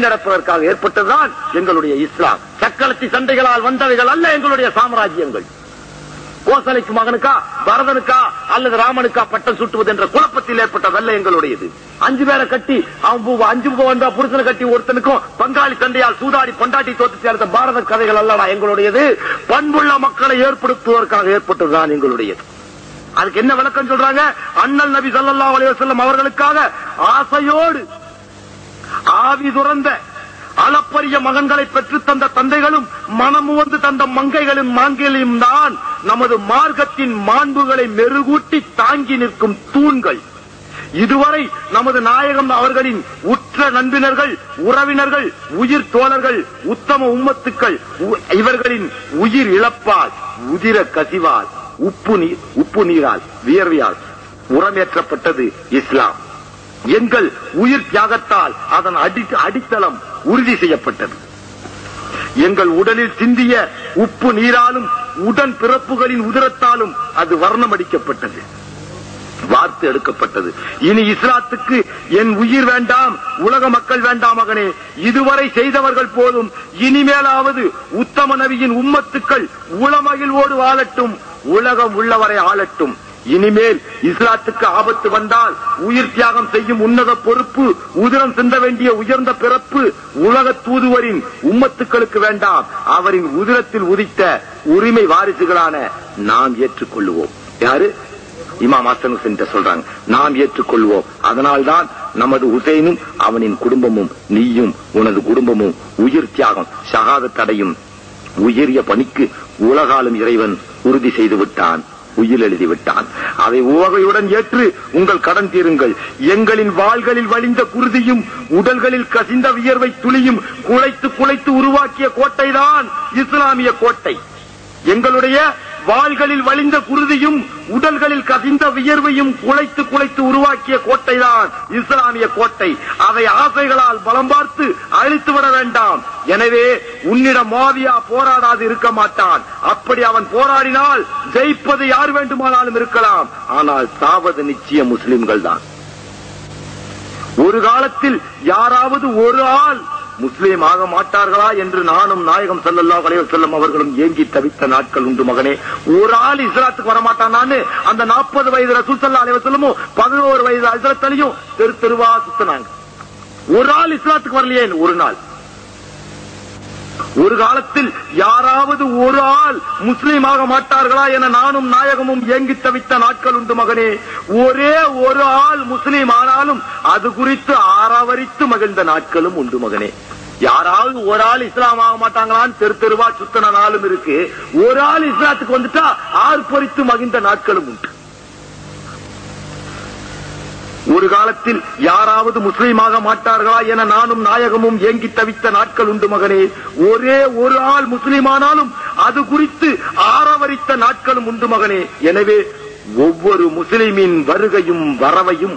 நடப்பதற்காக ஏற்பட்டதுதான் எங்களுடைய இஸ்லாம். சக்களத்தி சண்டைகளால் வந்தவைகள் அல்ல எங்களுடைய சாம்ராஜ்யங்கள். கோசலைக்கு மகனுக்கா பரதனுக்கா அல்லது ராமனுக்கா பட்டம் சுட்டுவது என்ற குழப்பத்தில் ஏற்பட்டதல்ல எங்களுடையது. அஞ்சு பேரை கட்டி அவன் அஞ்சு வந்தா புருஷனை கட்டி ஒருத்தனுக்கும் பங்காளி சண்டையால் சூதாடி பொண்டாட்டி தோத்து சேர்ந்த பாரத கதைகள் அல்லடா எங்களுடையது. பண்புள்ள மக்களை ஏற்படுத்துவதற்காக ஏற்பட்டதுதான் எங்களுடையது. அதுக்கு என்ன விளக்கம் சொல்றாங்க? அண்ணல் நபி சல்லா அலைஹி அவர்களுக்காக ஆசையோடு ஆவி துறந்த அளப்பரிய மகன்களை பெற்று தந்த தந்தைகளும் மனமுவந்து தந்த மங்கைகளும் மான்களையும் தான் நமது மார்க்கத்தின் மாண்புகளை மெருகூட்டி தாங்கி நிற்கும் தூண்கள். இதுவரை நமது நாயகம் அவர்களின் உற்ற நண்பினர்கள் உறவினர்கள் உயிர் தோழர்கள் உத்தம உம்மத்துக்கள் இவர்களின் உயிர் இழப்பால் உதிர கசிவால் உப்பு நீர் உப்பு நீரால் வியர்வையால் உரமேற்றப்பட்டது இஸ்லாம். எங்கள் உயிர் தியாகத்தால் அதன் அடி அடித்தளம் உறுதி செய்யப்பட்டது. எங்கள் உடலில் சிந்திய உப்பு நீராலும் உடன் பிறப்புகளின் உதிரத்தாலும் அது வர்ணமடிக்கப்பட்டது. வார்த்து எடுக்கப்பட்டது. இனி இஸ்லாத்துக்கு என் உயிர் வேண்டாம் உலக மக்கள் வேண்டாம் மகனே இதுவரை செய்தவர்கள் போதும் இனிமேலாவது உத்தம நபியின் உம்மத்துக்கள் உளமகிழ்வோடு வாழட்டும் உலகம் உள்ளவரை ஆளட்டும். இனிமேல் இஸ்லாத்துக்கு ஆபத்து வந்தால் உயிர் தியாகம் செய்யும் உன்னத பொறுப்பு உதிரம் சிந்த வேண்டிய உயர்ந்த பிறப்பு உலக தூதுவரின் உம்மத்துக்களுக்கு வேண்டாம். அவரின் உதிரத்தில் உதித்த உரிமை வாரிசுகளான நாம் ஏற்றுக்கொள்ளுவோம் யாரு? இமாம் ஹசன் ஹுசைன் சொல்றாங்க. நாம் ஏற்றுக்கொள்வோம். அதனால்தான் நமது ஹுசைனும் அவனின் குடும்பமும் நீயும் உனது குடும்பமும் உயிர் தியாகம் ஷகாதத் அடையும் உயரிய பணிக்கு உலகாலும் இறைவன் உறுதி செய்து விட்டான். உயில் எழுதிவிட்டான். அதை உவகையுடன் ஏற்று உங்கள் கடன் தீருங்கள். எங்களின் வாள்களில் வழிந்த குருதியும் உடல்களில் கசிந்த வியர்வை துளியும் குலைத்து குலைத்து உருவாக்கிய கோட்டைதான் இஸ்லாமிய கோட்டை. எங்களுடைய வாள்களில் வழிந்த குருதியும் உடல்களில் கசிந்த வியர்வையும் குலைத்து குலைத்து உருவாக்கிய கோட்டைதான் இஸ்லாமிய கோட்டை. அதை ஆசைகளால் பலம் பார்த்து அழித்து விட வேண்டாம். எனவே உன்னிடம் மாவியா போராடாது இருக்க மாட்டான். அப்படி அவன் போராடினால் ஜெயிப்பது யார் வேண்டுமானாலும் இருக்கலாம். ஆனால் சாவது நிச்சய முஸ்லிம்கள் தான் ஒரு காலத்தில் யாராவது ஒரு ஆள் முஸ்லீம் ஆக மாட்டார்களா என்று நானும் நாயகம் செல்லல்லா வலைவர் செல்லும் அவர்களும் ஏங்கி தவித்த நாட்கள் உண்டு மகனே. ஒரு ஆள் இஸ்லாத்துக்கு வரமாட்டானான்னு அந்த நாற்பது வயது ரசூல் சல்லா அலைவர் செல்லமும் பதினோரு வயது அஜரத்தலையும் தெரு தெருவா சுத்தினாங்க. ஒரு ஆள் இஸ்லாத்துக்கு வரலையே ஒரு நாள். ஒரு காலத்தில் யாராவது ஒரு ஆள் முஸ்லீமாக மாட்டார்களா என நானும் நாயகமும் ஏங்கி தவித்த நாட்கள் உண்டு மகனே. ஒரே ஒரு ஆள் முஸ்லீம் ஆனாலும் அது குறித்து ஆராவரித்து மகிழ்ந்த நாட்களும் உண்டு மகனே. யாராவது ஒரு ஆள் இஸ்லாம் ஆக மாட்டாங்களான்னு தெரு தெருவா சுத்தன நாளும் இருக்கு. ஒரு ஆள் இஸ்லாத்துக்கு வந்துட்டா ஆர்ப்பரித்து மகிழ்ந்த நாட்களும் உண்டு. ஒரு காலத்தில் யாராவது முஸ்லீமாக மாட்டார்களா என நானும் நாயகமும் ஏங்கி தவித்த நாட்கள் உண்டு மகனே. ஒரே ஒரு ஆள் முஸ்லீமானாலும் அது குறித்து ஆரவரித்த நாட்களும் உண்டு மகனே. எனவே ஒவ்வொரு முஸ்லிமின் வருகையும் வரவையும்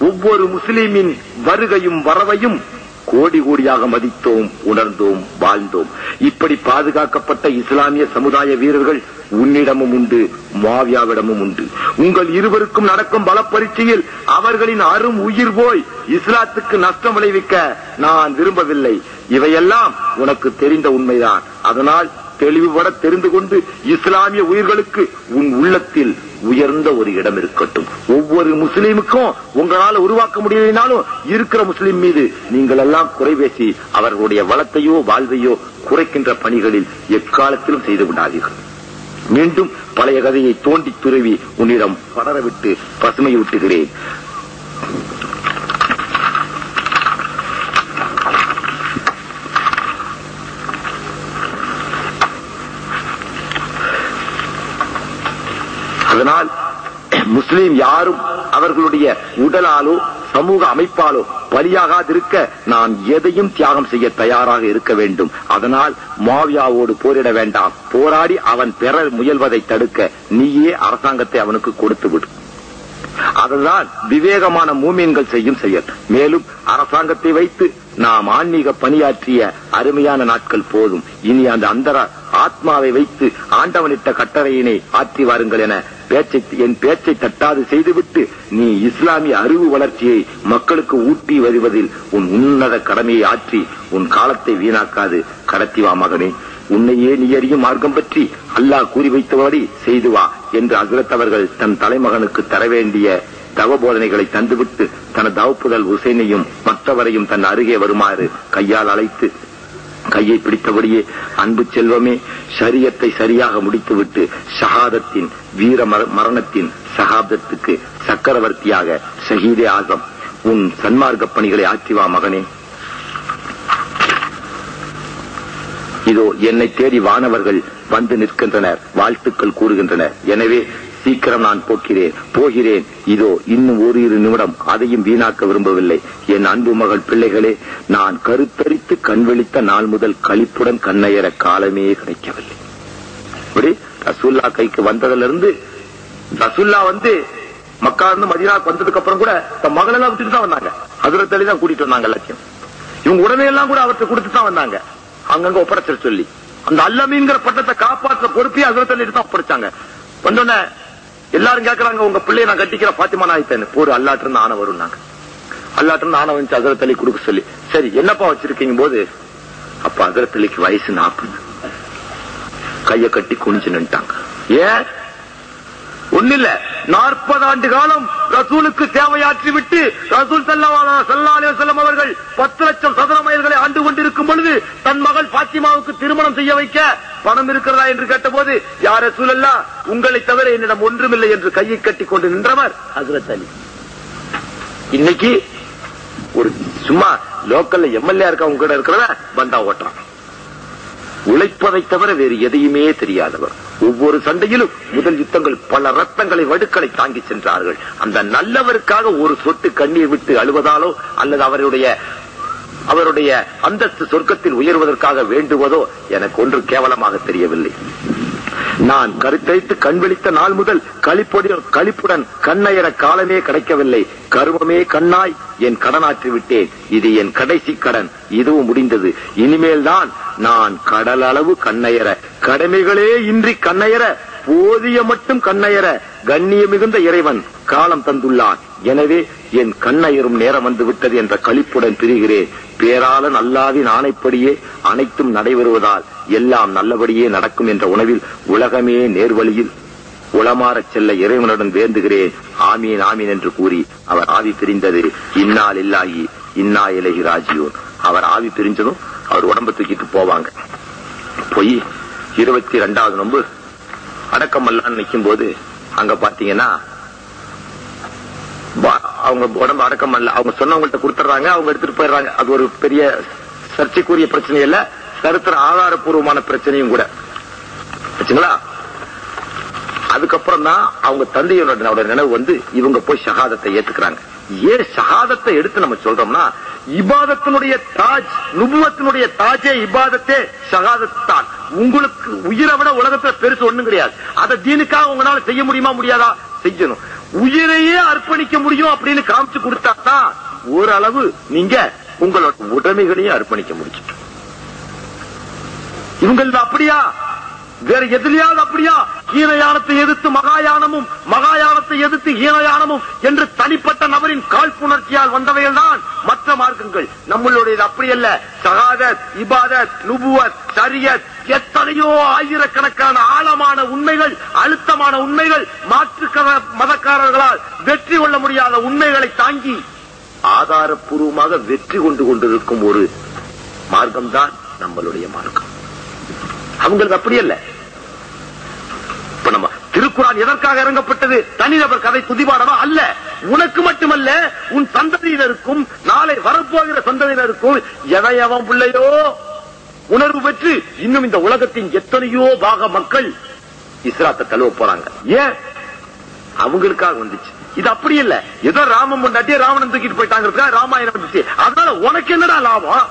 ஒவ்வொரு முஸ்லிமின் வருகையும் வரவையும் கோடி கோடியாக மதித்தோம் உணர்ந்தோம் வாழ்ந்தோம். இப்படி பாதுகாக்கப்பட்ட இஸ்லாமிய சமுதாய வீரர்கள் உன்னிடமும் உண்டு மாவியாவிடமும் உண்டு. உங்கள் இருவருக்கும் நடக்கும் பல பரீட்சையில் அவர்களின் அரும் உயிர் போய் இஸ்லாத்துக்கு நஷ்டம் விளைவிக்க நான் விரும்பவில்லை. இவையெல்லாம் உனக்கு தெரிந்த உண்மைதான். அதனால் தெளிவுபட தெரிந்து கொண்டு இஸ்லாமிய உயிர்களுக்கு உன் உள்ளத்தில் உயர்ந்த ஒரு இடம் இருக்கட்டும். ஒவ்வொரு முஸ்லீமுக்கும் உங்களால் உருவாக்க முடியலைனாலும் இருக்கிற முஸ்லீம் மீது நீங்கள் எல்லாம் குறை பேசி அவர்களுடைய வளத்தையோ வாழ்வையோ குறைக்கின்ற பணிகளில் எக்காலத்திலும் செய்து விடாதீர்கள். மீண்டும் பழைய கதையை தோண்டி துருவி உன்னிடம் படரவிட்டு பசுமை விட்டுகிறேன். அதனால் முஸ்லீம் யாரும் அவர்களுடைய உடலாலோ சமூக அமைப்பாலோ பலியாகாதிருக்க நான் எதையும் தியாகம் செய்ய தயாராக இருக்க வேண்டும். அதனால் மாவியாவோடு போரிட வேண்டாம். போராடி அவன் பெற முயல்வதை தடுக்க நீயே அரசாங்கத்தை அவனுக்கு கொடுத்து விடு. அதுதான் விவேகமான மூமியன்கள் செய்யும் செயல். மேலும் அரசாங்கத்தை வைத்து நாம் ஆன்மீக பணியாற்றிய அருமையான நாட்கள் போதும். இனி அந்த அந்தர ஆத்மாவை வைத்து ஆண்டவனிட்ட கட்டளையினை ஆற்றி வாருங்கள் என பேச்சை என் பேச்சை தட்டாது செய்துவிட்டு நீ இஸ்லாமிய அறிவு வளர்ச்சியை மக்களுக்கு ஊட்டி வருவதில் உன் உன்னத கடமையை ஆற்றி உன் காலத்தை வீணாக்காது. கடத்தி வா மகனே. உன்னையே நீ அறியும் மார்க்கம் பற்றி அல்லாஹ் கூறி வைத்தபடி செய்து வா என்று அகிலத்தவர்கள் அவர்கள் தன் தலைமகனுக்கு தர வேண்டிய தவ போதனைகளை தந்துவிட்டு தனது தவப்புதல் உசைனையும் மற்றவரையும் தன் அருகே வருமாறு கையால் அழைத்து கையை பிடித்தபடியே அன்பு செல்வமே சரியத்தை சரியாக முடித்துவிட்டு ஷஹாதத்தின் வீர மரணத்தின் சகாப்தத்துக்கு சக்கரவர்த்தியாக ஷஹீதே ஆசம் உன் சன்மார்க்க பணிகளை ஆற்றிவா மகனே. இதோ என்னை தேடி வானவர்கள் வந்து நிற்கின்றனர் வாழ்த்துக்கள் கூறுகின்றனர். எனவே சீக்கிரம் நான் போக்கிறேன் போகிறேன். இதோ இன்னும் ஒரு இரு நிமிடம். அதையும் வீணாக்க விரும்பவில்லை. என் அன்பு மகள் பிள்ளைகளே நான் கருத்தரித்து கண்வெளித்த நாள் முதல் கழிப்புடன் கண்ணையற காலமே கிடைக்கவில்லை. இப்படி ரசூல்லா கைக்கு வந்ததிலிருந்து ரசூல்லா வந்து மக்கா இருந்து மதினாக்கு வந்ததுக்கு அப்புறம் கூட தன் மகளெல்லாம் விட்டுட்டு தான் வந்தாங்க. அதுல தள்ளி தான் கூட்டிட்டு வந்தாங்க எல்லாத்தையும். இவங்க உடனே எல்லாம் கூட அவர்கிட்ட கொடுத்து தான் வந்தாங்க. அங்கங்க ஒப்படைச்சிட சொல்லி. அந்த அல்லமீன்கிற பட்டத்தை காப்பாற்ற பொறுப்பையே அதுல தள்ளிட்டு தான் ஒப்படைச்சாங்க. வந்தோடனே எல்லாரும் கேட்கறாங்க உங்க பிள்ளைய நான் கட்டிக்கிற பாத்திமா நாயிட்டேன் போரு அல்லாட்டு இருந்து ஆணை வரும் நாங்க. அல்லாட்டு இருந்து ஆணை வந்து ஹசரத் அலி கொடுக்க சொல்லி. சரி என்னப்பா வச்சிருக்கீங்க போது? அப்ப ஹசரத் அலிக்கு வயசு நாற்பது. கைய கட்டி குனிஞ்சு நின்ட்டாங்க. ஏன்? ஒன்னில்ல நாற்பது ஆண்டு காலம் ரசூலுக்கு சேவையாற்றி விட்டு ரசூல் சல்லாலே செல்லம் அவர்கள் பத்து லட்சம் சதுர மைல்களை ஆண்டு கொண்டிருக்கும் பொழுது தன் மகள் பாத்திமாவுக்கு திருமணம் செய்ய வைக்க பணம் இருக்கிறதா என்று கேட்டபோது யார ரசூல் உங்களை தவிர என்னிடம் ஒன்றுமில்லை என்று கையை கட்டி கொண்டு நின்றவர் ஹசரத் அலி. இன்னைக்கு ஒரு சும்மா லோக்கல்ல எம்எல்ஏ இருக்கவங்க கூட இருக்கிறத பந்தா ஓட்டுறான். உழைப்பதை தவிர வேறு எதையுமே தெரியாதவர். ஒவ்வொரு சண்டையிலும் முதல் யுத்தங்கள் பல ரத்தங்களை வடுக்களை தாங்கி சென்றார்கள். அந்த நல்லவருக்காக ஒரு சொட்டு கண்ணீர் விட்டு அழுவதாலோ அல்லது அவருடைய அவருடைய அந்தஸ்து சொர்க்கத்தில் உயர்வதற்காக வேண்டுவதோ எனக்கு ஒன்று கேவலமாக தெரியவில்லை. நான் கருத்தரித்து கண்விழித்த நாள் முதல் களிப்பொடி கழிப்புடன் கண்ணயர காலமே கிடைக்கவில்லை. கருமமே கண்ணாய் என் கடனாற்றி விட்டேன். இது என் கடைசி கடன். இதுவும் முடிந்தது. இனிமேல் தான் நான் கடல் அளவு கண்ணயர. கடமைகளே இன்றி கண்ணயர. போதிய மட்டும் கண்ணயர கண்ணிய மிகுந்த இறைவன் காலம் தந்துள்ளான். எனவே என் கண்ணயரும் நேரம் வந்து விட்டது என்ற கழிப்புடன் பிரிகிறேன் பேராளன் அல்லாவின் ஆணைப்படியே அனைத்தும் நடைபெறுவதால் எல்லாம் நல்லபடியே நடக்கும் என்ற உணவில் உலகமே நேர்வழியில் உளமாறச் செல்ல இறைவனுடன் வேண்டுகிறேன் ஆமீன் ஆமீன் என்று கூறி அவர் ஆவி பிரிந்தது. இன்னால் இல்லாகி இன்னா இலகி ராஜியோன். அவர் ஆவி பிரிஞ்சதும் அவர் உடம்பு தூக்கிட்டு போவாங்க. போய். இருபத்தி ரெண்டாவது நம்பு. அடக்கமல்லான்னு நிற்கும் போது அங்க பாத்தீங்கன்னா அவங்க உடம்பு அடக்கம் அல்ல அவங்க சொன்னவங்கள்ட்ட கொடுத்துறாங்க அவங்க எடுத்துட்டு போயிடுறாங்க. அது ஒரு பெரிய சர்ச்சைக்குரிய பிரச்சனை இல்ல சரித்திர ஆதாரபூர்வமான பிரச்சனையும் கூட. வச்சுங்களா அதுக்கப்புறம் தான் அவங்க தந்தையோட நினைவு வந்து இவங்க போய் ஷஹாதத்தை ஏத்துக்கிறாங்க. ஏன் ஷஹாதத்தை எடுத்து நம்ம சொல்றோம்னா இபாதத்தினுடைய தாஜ் நுபுவத்தினுடைய தாஜே இபாதத்தே ஷஹாதத் தான் உங்களுக்கு உயிரை விட உலகத்துல பெருசு ஒண்ணும் கிடையாது. அதை தீனுக்காக உங்களால செய்ய முடியுமா முடியாதா? செய்யணும். உயிரையே அர்ப்பணிக்க முடியும் அப்படின்னு காமிச்சு கொடுத்தா தான் ஓரளவு நீங்க உங்களோட உடைமைகளையும் அர்ப்பணிக்க முடியும். இவங்களது அப்படியா? வேற எதிரியாவது அப்படியா? ஹீனயானத்தை எதிர்த்து மகாயானமும் மகாயானத்தை எதிர்த்து ஹீனயானமும் என்று தனிப்பட்ட நபரின் காழ்ப்புணர்ச்சியால் வந்தவைகள் தான் மற்ற மார்க்கங்கள். நம்மளுடைய அப்படி அல்ல சகாதத் இபாதத் நுபுவத் சரியத் எத்தனையோ ஆயிரக்கணக்கான ஆழமான உண்மைகள் அழுத்தமான உண்மைகள் மாற்று மதக்காரர்களால் வெற்றி கொள்ள முடியாத உண்மைகளை தாங்கி ஆதாரப்பூர்வமாக வெற்றி கொண்டு கொண்டிருக்கும் ஒரு மார்க்கம்தான் நம்மளுடைய மார்க்கம். அவங்களுக்கு அப்படி அல்ல. இப்ப நம்ம திருக்குறான் எதற்காக இறங்கப்பட்டது? தனிநபர் கதை துதிபாடமா அல்ல. உனக்கு மட்டுமல்ல உன் சந்ததியினருக்கும் நாளை வரப்போகிற சந்ததியினருக்கும் எதை எவன் பிள்ளையோ? உணர்வு பெற்று இன்னும் இந்த உலகத்தின் எத்தனையோ பாக மக்கள் இஸ்லாத்தை தழுவ போறாங்க. ஏன்? அவங்களுக்காக வந்துச்சு. இது அப்படி இல்ல. ஏதோ ராமம் முன்னாடியே ராவணன் தூக்கிட்டு போயிட்டாங்க ராமாயணம் வந்துச்சு. அதனால உனக்கு என்னடா லாபம்?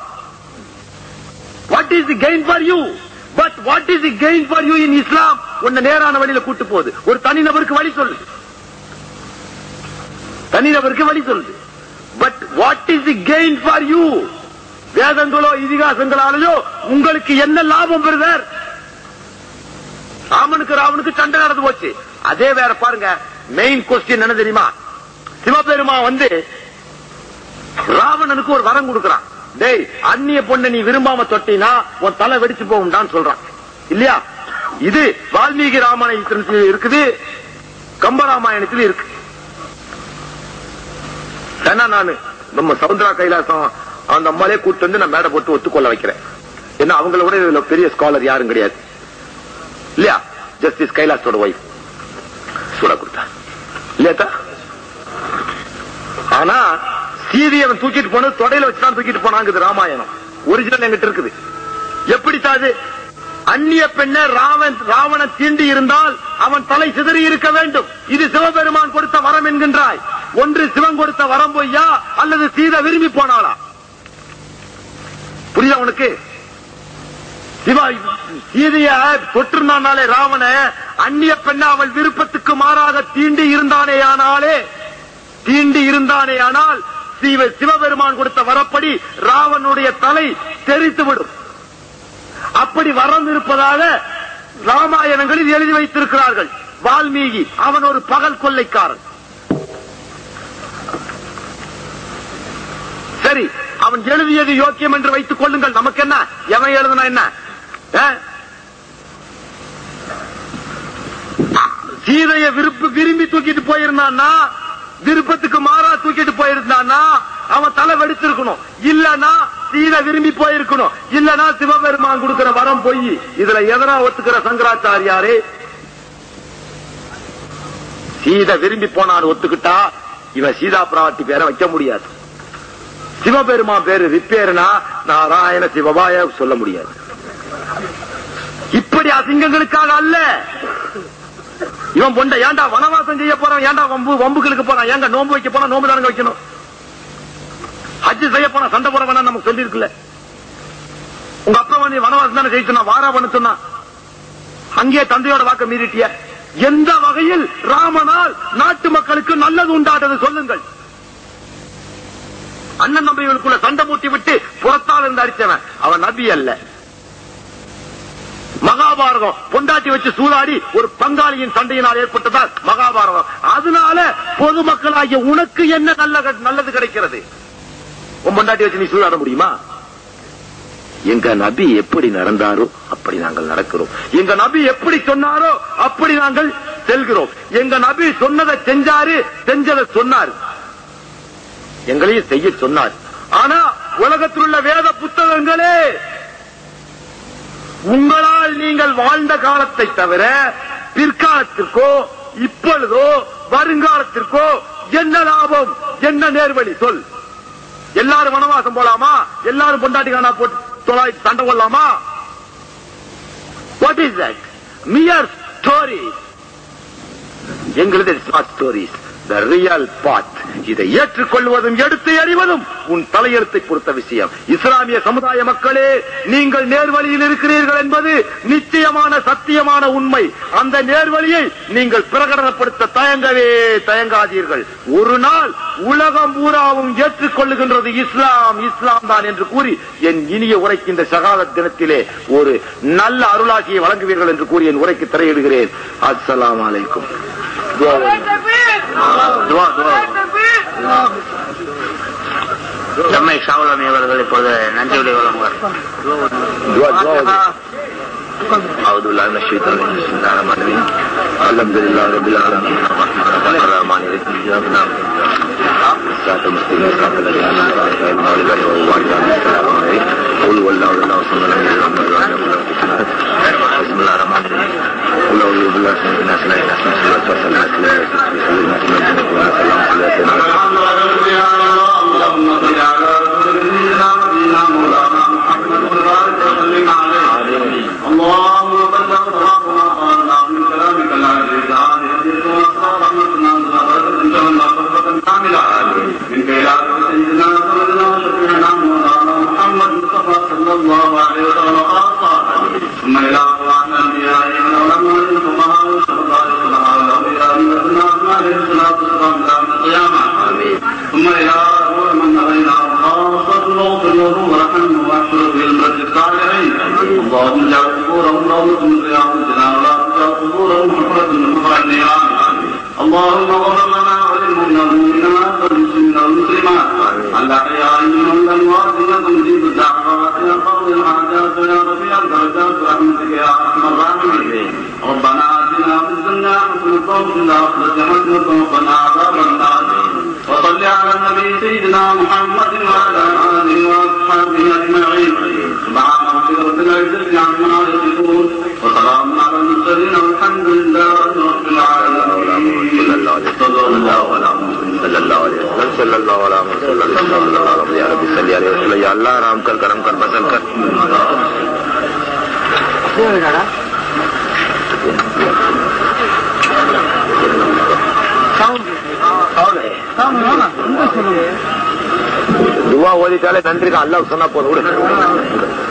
What is the gain for you but what is the gain for you in Islam உன்னை நேரான வழியில கூட்டு போகுது. ஒரு தனிநபருக்கு வழி சொல்லுது தனிநபருக்கு வழி சொல்லுது but what is the gain for you வேதங்களோ இதிகாசங்களாலேயோ உங்களுக்கு என்ன லாபம் பெறுதர் ராமனுக்கு ராவனுக்கு சண்டை நடந்து போச்சு. அதே வேற பாருங்க மெயின் கொஸ்டின் என்ன தெரியுமா? சிவபெருமா வந்து ராவணனுக்கு ஒரு வரம் கொடுக்கிறான். டேய் அந்நிய பொண்ணை நீ விரும்பாம தொட்டினா உன் தலை வெடிச்சு போகும்டான்னு சொல்றான். இல்லையா? இது வால்மீகி ராமாயணத்தில் இருக்குது கம்பராமாயணத்தில் இருக்கு. ஏன்னா நானு நம்ம சவுந்தரா கைலாசம் அந்த அம்மாலே கூட்டு வந்து நான் மேடை போட்டு ஒத்துக்கொள்ள வைக்கிறேன். ஏன்னா அவங்கள விட இதுல பெரிய ஸ்காலர் யாரும் கிடையாது. இல்லையா? ஜஸ்டிஸ் கைலாசோட ஒய்ஃப் சூடா கொடுத்தா. இல்லையா ஆனா சீதி அவன் தூக்கிட்டு போனது தொடையில வச்சுதான் தூக்கிட்டு போனாங்குது ராமாயணம். ஒரிஜினல் எங்கிட்ட இருக்குது. எப்படி தாது அந்நிய பெண்ண ராவன் ராவண தீண்டி இருந்தால் அவன் தலை சிதறி இருக்க வேண்டும். இது சிவபெருமான் கொடுத்த வரம் என்கின்றாய். ஒன்று சிவன் கொடுத்த வரம் பொய்யா? அல்லது சீதை விரும்பி போனாளா? புரியுதா உனக்கு? சிவா சீதைய தொற்றிருந்தானாலே ராவண அந்நிய பெண்ண அவள் விருப்பத்துக்கு மாறாக தீண்டி இருந்தானே ஆனாலே தீண்டி இருந்தானே ஆனால் சிவ சிவபெருமான் கொடுத்த வரப்படி ராவனுடைய தலை தெரித்துவிடும். அப்படி வரம் இருப்பதாக ராமாயணங்களில் எழுதி வைத்திருக்கிறார்கள். வால்மீகி அவன் ஒரு பகல் கொள்ளைக்காரன். சரி அவன் எழுதியது யோக்கியம் என்று வைத்துக் கொள்ளுங்கள். நமக்கு என்ன எவன் எழுதுனா என்ன? சீதைய விருப்ப விரும்பி தூக்கிட்டு போயிருந்தான்னா விருப்பத்துக்கு மாறா தூக்கிட்டு போயிருந்தான்னா அவன் தலை வெடிச்சிருக்கணும் இல்லனா சீதை விரும்பி போயிருக்கணும். இல்லனா சிவபெருமான் கொடுக்கிற வரம் போய் இதுல எதனா ஒத்துக்கிற சங்கராச்சாரியாரு? சீதை விரும்பி போனான்னு ஒத்துக்கிட்டா இவன் சீதா பிராட்டி பேரை வைக்க முடியாது. சிவபெருமான் பேரு ரிப்பேர்னா நாராயண சிவபாய சொல்ல முடியாது. இப்படி அசிங்கங்களுக்காக அல்ல. இவன் பொண்ட ஏன்டா வனவாசம் செய்ய போறான்? ஏன்டா வம்பு வம்புகளுக்கு போறான்? ஏங்க நோன்பு வைக்க போனா நோம்பு தானங்க வைக்கணும்? ஹஜ் செய்ய போனா சண்டை போட வேணாம் நமக்கு சொல்லி இருக்குல்ல உங்க அப்பா வந்து வனவாசம் தானே செய்ய சொன்னா வாரா பண்ண சொன்னா அங்கே தந்தையோட வாக்க மீறிட்டிய? எந்த வகையில் ராமனால் நாட்டு மக்களுக்கு நல்லது உண்டாட்டது சொல்லுங்கள். அண்ணன் தம்பிகளுக்குள்ள சண்டை மூட்டி விட்டு புறத்தால் இருந்து அடிச்சவன் அவன் நபி அல்ல. மகாபாரதம். பொண்டாட்டி வச்சு சூதாடி ஒரு பங்காளியின் சண்டையினால் ஏற்பட்டதால் மகாபாரதம். அதனால பொதுமக்களாகிய உனக்கு என்ன நல்ல நல்லது கிடைக்கிறது? உன் பொண்டாட்டி வச்சு நீ சூதாட முடியுமா? எங்க நபி எப்படி நடந்தாரோ அப்படி நாங்கள் நடக்கிறோம். எங்க நபி எப்படி சொன்னாரோ அப்படி நாங்கள் செல்கிறோம். எங்க நபி சொன்னதை செஞ்சாரு செஞ்சதை சொன்னாரு. எங்களையும் செய்ய சொன்னார். ஆனா உலகத்தில் உள்ள வேத புத்தகங்களே உங்களால் நீங்கள் வாழ்ந்த காலத்தை தவிர பிற்காலத்திற்கோ இப்பொழுதோ வருங்காலத்திற்கோ என்ன லாபம் என்ன நேர்வழி சொல். எல்லாரும் வனவாசம் போலாமா? எல்லாரும் பொண்டாட்டி காணா போட்டு தொலாய் சண்டை கொள்ளலாமா what is that mere story எங்களது ஸ்டோரிஸ் த ரியல் பாத் இதை ஏற்றுக்கொள்வதும் எடுத்து எறிவதும் உன் தலையெழுத்தை பொறுத்த விஷயம். இஸ்லாமிய சமுதாய மக்களே நீங்கள் நேர்வழியில் இருக்கிறீர்கள் என்பது நிச்சயமான சத்தியமான உண்மை. அந்த நேர்வழியை நீங்கள் பிரகடனப்படுத்த தயங்கவே தயங்காதீர்கள். ஒரு நாள் உலகம் பூராவும் ஏற்றுக்கொள்ளுகின்றது இஸ்லாம் இஸ்லாம் தான் என்று கூறி என் இனிய உரைக்கு இந்த சகாதத் தினத்திலே ஒரு நல்ல அருளாசியை வழங்குவீர்கள் என்று கூறி என் உரைக்கு திரையிடுகிறேன். அஸ்லாம் அலைக்கும். துவா துவா துவா செம்மை ஷாவுலமி அவர்கள் இப்பொழுது நன்றியுடைய வழங்குவார் துவா துவா أعوذ بالله من الشيطان الرجيم بسم الله الرحمن الرحيم الحمد لله رب العالمين الرحمن الرحمن الرحيم إياك نعبد الصراط المستقيم صراط الذين أنعمت عليهم غير المغضوب عليهم ولا الضالين قل هو الله الله صلى الله عليه وسلم بسم الله الرحمن الرحيم قل أعوذ بالله من الناس لا يناس من سورة فصل الناس لا يسوس في سورة الناس من الجنة والناس اللهم صل على سيدنا اللهم صل على سيدنا نبينا مولانا محمد قبورهم اللهم اغفر انفسنا ولا تزغ قبورهم حفرة حفرة اللهم ظلمنا ما علمنا مؤمنا فمسلمنا مسلمات على خيارهم من الأموات لكم في الدعوات يا قوم الحاجات يا رفيع الدرجات برحمتك يا أرحم الراحمين. ربنا آتنا في الدنيا حسنة وفي الآخرة حسنة وقنا عذاب النار. وصل على النبي سيدنا محمد وعلى آله وأصحابه أجمعين. سبحان ربك رب العزة عما या अल्लाह आराम कर करम कर बसल துவா ஓதிட்டாலே நன்றிக்கு அல்லாஹ் சொன்னா போதும்.